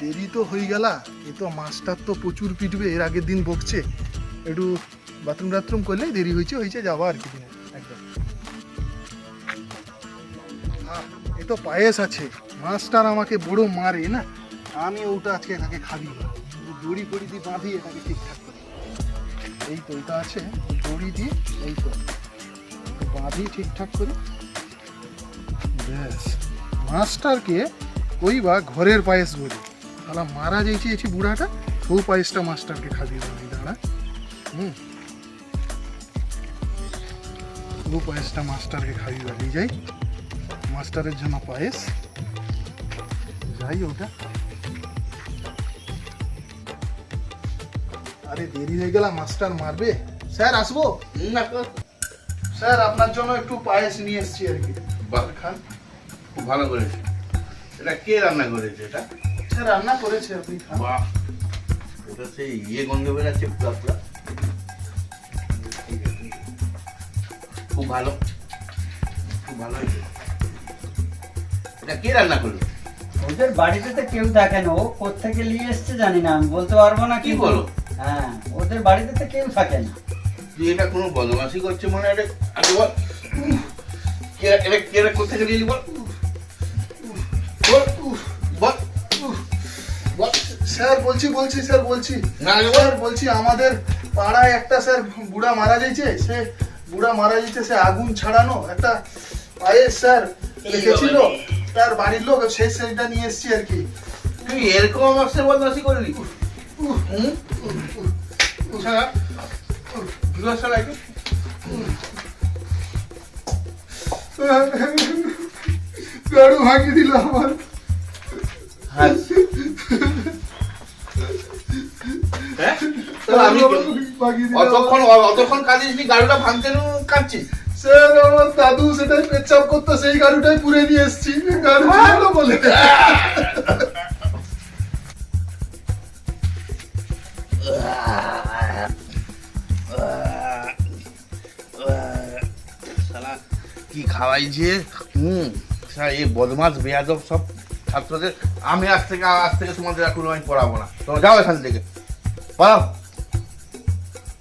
দেরি তো হয়ে গেলা, এ তো মাস্টার তো প্রচুর পিটবে, এর আগের দিন বকছে। একটু বাথরুম টাথরুম করলে দেরি হয়েছে হয়েছে যাওয়া আর কি একদম। এ তো পায়েস আছে, মাস্টার আমাকে বড় মারে না, আমি ওটা আজকে এটাকে খাবি না। দড়ি ফড়ি দিয়ে বাঁধি এটাকে ঠিকঠাক করে। এই তো, এটা আছে, দড়ি দিয়ে, এই তো। বাঁধি ঠিকঠাক করে। ব্যাস, মাস্টারকে কইবা ঘরের পায়েস বলি। তাহলে মারা যাইছে এছি বুড়াটা সৌ পায়েসটা মাস্টারকে খাবি আমি দাঁড়া। হুম। ও পায়েসটা মাস্টারকে খাবি বলি যাই। মাস্টারের জন্য পায়েস। যাই ওটা। আরে দেরি হয়ে গেলাম মাস্টার মারবে। স্যার আসব? না স্যার আপনার জন্য একটু পায়েস নিয়ে এসেছি আর কি। খান খুব ভালো করেছে। এটা কে রান্না করেছে এটা? স্যার রান্না করেছে আপনি খান। বাহ এটা সেই ইয়ে গন্ধ বেরাচ্ছে পুরা পুরা। খুব ভালো খুব ভালো এটা কে রান্না করল? ওদের বাড়িতে তো কেউ থাকে না ও কোথেকে নিয়ে এসছে জানি না আমি বলতে পারব না কি বলো? হ্যাঁ ওদের বাড়িতে তো কেউ থাকে না। তুই এটা কোনো বদমাসি করছে মনে হয় আগে বল। কে- এটা কে কোথেকে নিয়ে বল? বল। স্যার বলছি বলছি স্যার বলছি। স্যার বলছি আমাদের পাড়ায় একটা স্যার বুড়া মারা যাইছে সে বুড়া মারা যাইছে সে আগুন ছাড়ানো একটা পায়েস স্যার রেখেছিল। তার বাড়ির লোক সেই সেইটা নিয়ে এসেছি আর কি। তুই এরকম আমার সাথে বদমাসি করলি। গাড়ু ভাঙিয়ে দিল আমার। হ্যাঁ? ভাঙিয়ে দিল অতক্ষণ অতক্ষণ কাঁদিসনি গাড়িটা ভাঙতে কাঁদছিস। স্যার আমার দাদু সেটাই পেচ্ছাপ করতো সেই গাড়িটাই পুরে নিয়ে এসেছি। গাড়ি বলে। কি খাওয়াইছে? হুম শালা এই বদমাস বেয়াদব সব ছাত্রদের। আমি আজ থেকে আজ থেকে তোমাদের এখন আমি পড়াবো না। তোমরা যাও এখান থেকে। পড়াও।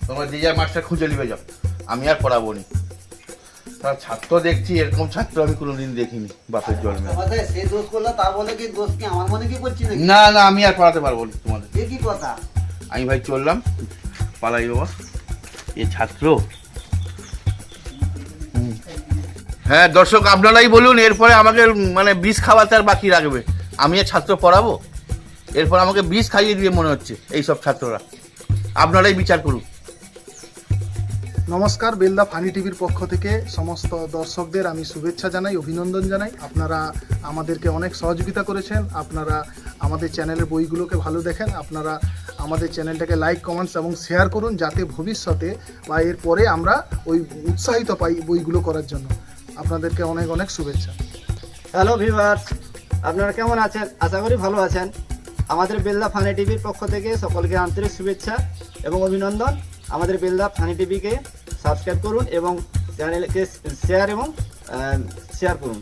তোমরা যে যার মাস্টার খুঁজে নিবে যাও। আমি আর পড়াবো নি। তার ছাত্র দেখছি এরকম ছাত্র আমি কোনোদিন দেখিনি বাপের জন্মে। সেই দোষ করল তা বলে কি দোষ কি? আমার মনে কি করছি না না আমি আর পড়াতে পারব না তোমাদের। কি কথা? আমি ভাই চললাম। পালাই বাবা। এ ছাত্র। হ্যাঁ দর্শক আপনারাই বলুন এরপরে আমাকে মানে বিষ খাওয়াতে আর বাকি রাখবে। আমি আর ছাত্র পড়াবো? এরপর আমাকে বিষ খাইয়ে দিয়ে মনে হচ্ছে এই সব ছাত্ররা। আপনারাই বিচার করুন। নমস্কার, বেলদা ফানি টিভির পক্ষ থেকে সমস্ত দর্শকদের আমি শুভেচ্ছা জানাই, অভিনন্দন জানাই। আপনারা আমাদেরকে অনেক সহযোগিতা করেছেন। আপনারা আমাদের চ্যানেলের বইগুলোকে ভালো দেখেন। আপনারা আমাদের চ্যানেলটাকে লাইক, কমেন্টস এবং শেয়ার করুন যাতে ভবিষ্যতে বা এর পরে আমরা ওই উৎসাহিত পাই বইগুলো করার জন্য। আপনাদেরকে অনেক অনেক শুভেচ্ছা। হ্যালো ভিভার্স আপনারা কেমন আছেন? আশা করি ভালো আছেন। আমাদের বেলদা ফানি টিভির পক্ষ থেকে সকলকে আন্তরিক শুভেচ্ছা এবং অভিনন্দন। আমাদের বেলদা ফানি টিভিকে সাবস্ক্রাইব করুন এবং চ্যানেলকে শেয়ার এবং শেয়ার করুন।